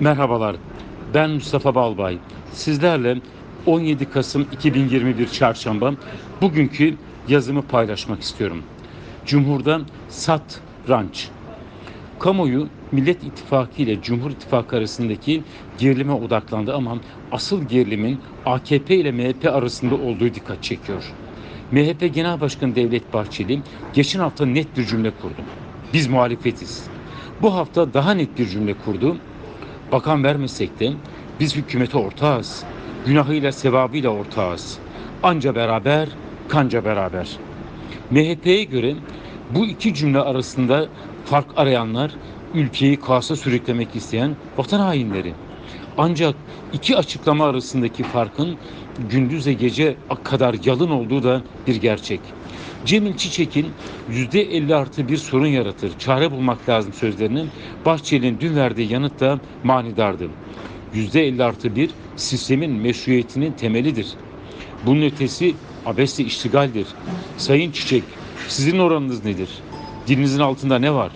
Merhabalar, ben Mustafa Balbay. Sizlerle 17 Kasım 2021 Çarşamba bugünkü yazımı paylaşmak istiyorum. Cumhur'da satranç. Kamuoyu Millet İttifakı ile Cumhur İttifakı arasındaki gerilime odaklandı ama asıl gerilimin AKP ile MHP arasında olduğu dikkat çekiyor. MHP Genel Başkanı Devlet Bahçeli geçen hafta net bir cümle kurdu. Biz muhalefetiz. Bu hafta daha net bir cümle kurdu. Bakan vermesek de biz hükümete ortağız. Günahıyla sevabıyla ortağız. Anca beraber, kanca beraber. MHP'ye göre bu iki cümle arasında fark arayanlar ülkeyi kaosa sürüklemek isteyen vatan hainleri. Ancak iki açıklama arasındaki farkın gündüze gece kadar yalın olduğu da bir gerçek. Cemil Çiçek'in %50 artı bir sorun yaratır, çare bulmak lazım sözlerinin Bahçeli'nin dün verdiği yanıt da manidardı. %50 artı bir sistemin meşruiyetinin temelidir. Bunun ötesi abesle iştigaldir. Sayın Çiçek, sizin oranınız nedir? Dilinizin altında ne var?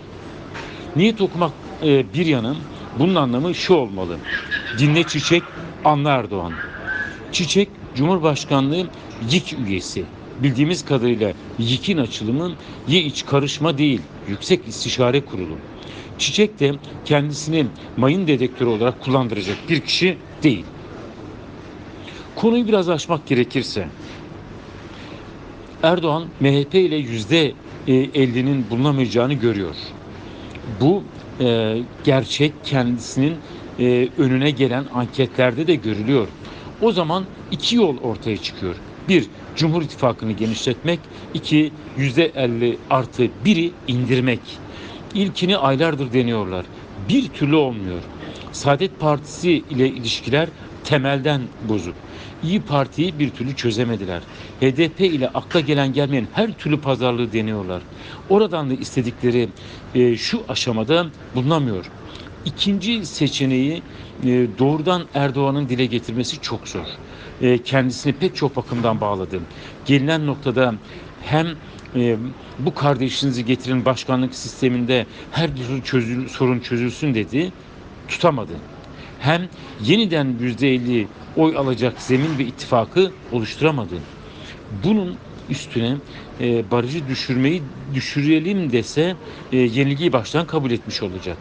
Niyet okumak e, bir yanım, bunun anlamı şu olmalı. Dinle Çiçek, anla Erdoğan. Çiçek, Cumhurbaşkanlığı YİK üyesi. Bildiğimiz kadarıyla YİK'in açılımı Ye iç karışma değil, Yüksek İstişare Kurulu. Çiçek de kendisini mayın dedektörü olarak kullandıracak bir kişi değil. Konuyu biraz açmak gerekirse, Erdoğan MHP ile yüzde 50'nin bulunamayacağını görüyor. Bu e, gerçek kendisinin e, önüne gelen anketlerde de görülüyor. O zaman iki yol ortaya çıkıyor. Bir, Cumhur İttifakı'nı genişletmek. iki yüzde 50 artı biri indirmek. İlkini aylardır deniyorlar. Bir türlü olmuyor. Saadet Partisi ile ilişkiler temelden bozuk. İyi Parti'yi bir türlü çözemediler. HDP ile akla gelen gelmeyen her türlü pazarlığı deniyorlar. Oradan da istedikleri e, şu aşamada bulunamıyor. İkinci seçeneği e, doğrudan Erdoğan'ın dile getirmesi çok zor. E, kendisini pek çok bakımdan bağladı. Gelinen noktada hem e, bu kardeşinizi getirin başkanlık sisteminde her türlü sorun çözülsün dedi, tutamadı. Hem yeniden %50 oy alacak zemin ve ittifakı oluşturamadı. Bunun üstüne e, barajı düşürmeyi düşürelim dese e, yenilgiyi baştan kabul etmiş olacak.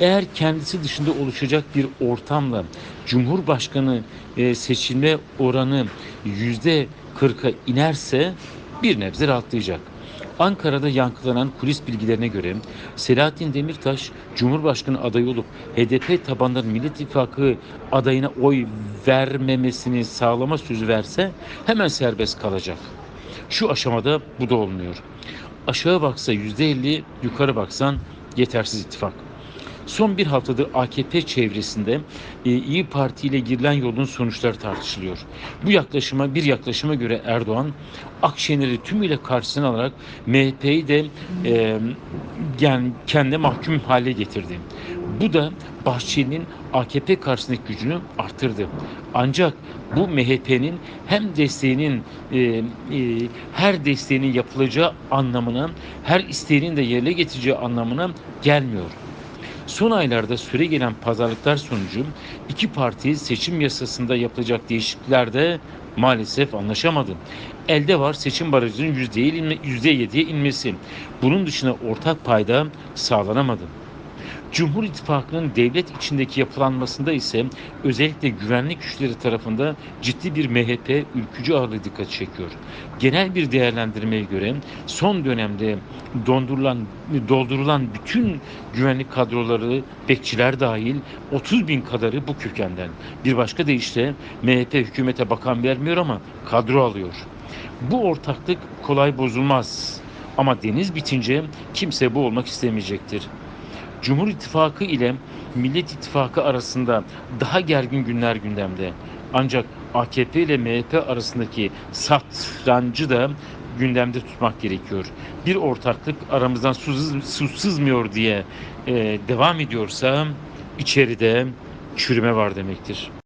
Eğer kendisi dışında oluşacak bir ortamla Cumhurbaşkanı e, seçilme oranı yüzde 40'a inerse bir nebze rahatlayacak. Ankara'da yankılanan kulis bilgilerine göre Selahattin Demirtaş Cumhurbaşkanı adayı olup HDP tabanları Millet İttifakı adayına oy vermemesini sağlama sözü verse hemen serbest kalacak. Şu aşamada bu da olmuyor. Aşağı baksa %50, yukarı baksan yetersiz ittifak. Son bir haftadır AKP çevresinde e, İyi Parti ile girilen yolun sonuçları tartışılıyor. Bu yaklaşıma bir yaklaşıma göre Erdoğan Akşener'i tümüyle karşısına alarak MHP'yi de e, yani kendine mahkum hale getirdi. Bu da Bahçeli'nin AKP karşısındaki gücünü arttırdı. Ancak bu MHP'nin hem desteğinin e, e, her desteğinin yapılacağı anlamına, her isteğinin de yerine getireceği anlamına gelmiyor. Son aylarda süre gelen pazarlıklar sonucu iki parti seçim yasasında yapılacak değişikliklerde maalesef anlaşamadı. Elde var seçim barajının %7'ye inmesi. Bunun dışında ortak payda sağlanamadı. Cumhur İttifakı'nın devlet içindeki yapılanmasında ise özellikle güvenlik güçleri tarafında ciddi bir MHP ülkücü ağırlığı dikkat çekiyor. Genel bir değerlendirmeye göre son dönemde dondurulan, doldurulan bütün güvenlik kadroları, bekçiler dahil 30 bin kadarı bu kökenden. Bir başka deyişle MHP hükümete bakan vermiyor ama kadro alıyor. Bu ortaklık kolay bozulmaz. Ama deniz bitince kimse bu olmak istemeyecektir. Cumhur İttifakı ile Millet İttifakı arasında daha gergin günler gündemde. Ancak AKP ile MHP arasındaki satrancı da gündemde tutmak gerekiyor. Bir ortaklık aramızdan su, su diye e, devam ediyorsa içeride çürüme var demektir.